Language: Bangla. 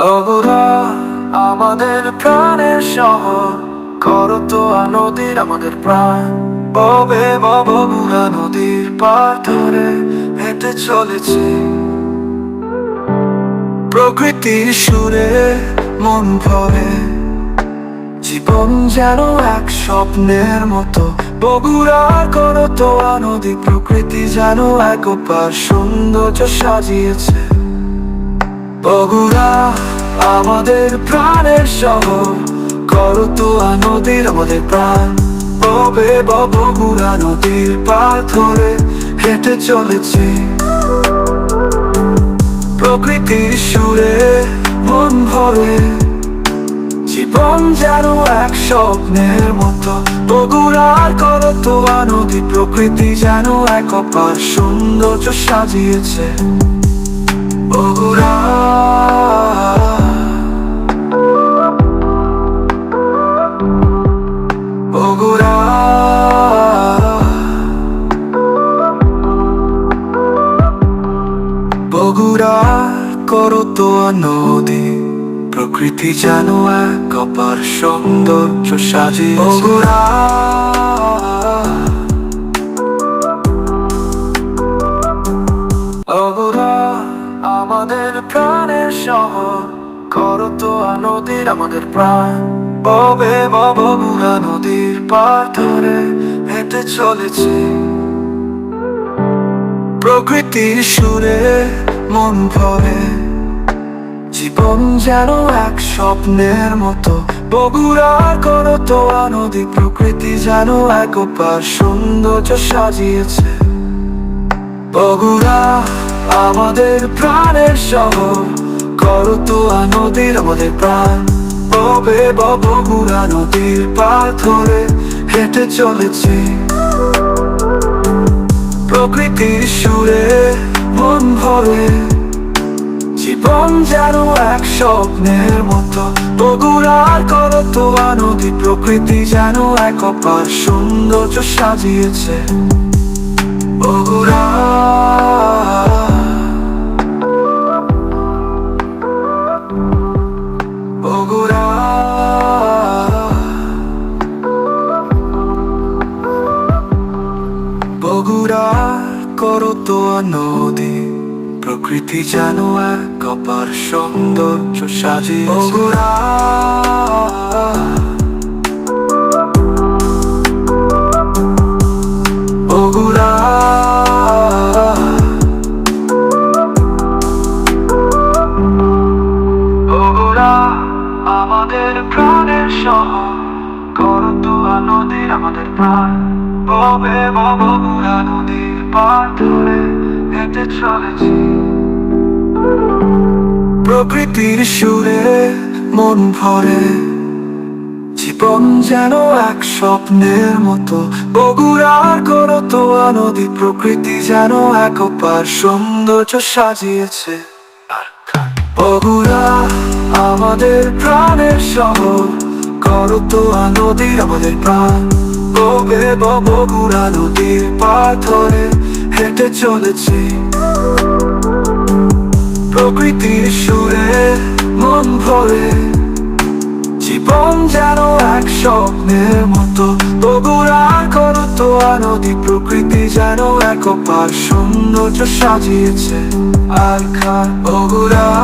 বগুড়া আমাদের প্রাণের শহর। করতোয়া নদীর আমাদের প্রাণ। ববে বগুড়া নদীর পার হেঁটে চলেছি। প্রকৃতির সুরে মন ভরে। জীবন যেন এক স্বপ্নের মতো। বগুড়ার করতোয়া নদী। প্রকৃতি যেন এক সৌন্দর্য সাজিয়েছে। বগুড়া আমাদের প্রাণের শহর। করতোয়া নদীর আমাদের প্রাণ। ববে বগুড়া নদীর পার ধরে হেঁটে চলেছি। প্রকৃতির সুরে মন ভরে। জীবন যেন এক স্বপ্নের মতো। বগুড়ার করতোয়া নদী প্রকৃতি যেন এক অপার সৌন্দর্য সাজিয়েছে। বগুড়া। বগুড়া। বগুড়া করতোয়া নদী প্রকৃতি যেন এক অপার সৌন্দর্য বগুড়া বগুড়া। শহর করতোয়া নদীর আমাদের প্রাণ। ববে বগুড়া নদীর পার ধরে হেঁটে চলেছে। প্রকৃতির সুরে মন ভরে। জীবন যেন এক স্বপ্নের মতো। বগুড়ার করতোয়া নদী, প্রকৃতি যেন এক উপার সৌন্দর্য সাজিয়েছে। বগুড়া আমাদের প্রাণের শহর। করতোয়া নদীর আমাদের প্রাণ। ববে বগুড়া নদীর পার ধরে হেঁটে চলেছি। প্রকৃতির সুরে মন ভরে। জীবন যেন এক স্বপ্নের মতো। বগুড়ার করতোয়া নদী প্রকৃতি যেন এক অপার সৌন্দর্য সাজিয়েছে। বগুড়া বগুড়া করতোয়া নদী, প্রকৃতি যেন এক অপার সৌন্দর্য সাজিয়ে বগুড়া আমাদের প্রাণের শহর। করতোয়া নদীর আমাদের প্রাণ। ববে বগুড়া নদীর পার হেঁটে চলেছি। প্রকৃতির সুরে মন ভরে, জীবন যেন এক স্বপ্নের মতো। বগুড়ার করতোয়া নদী প্রকৃতি যেন এক অপার সৌন্দর্য সাজিয়েছে। বগুড়া আমাদের প্রাণের শহর। করতোয়া নদী আমাদের বগুড়া নদীর পার ধরে হেঁটে চলেছি। প্রকৃতির সুরে মন ভরে। জীবন যেন এক স্বপ্নের মতো। বগুড়ার করতোয়া নদী প্রকৃতি যেন এক সৌন্দর্য সাজিয়েছে। আর খান বগুড়া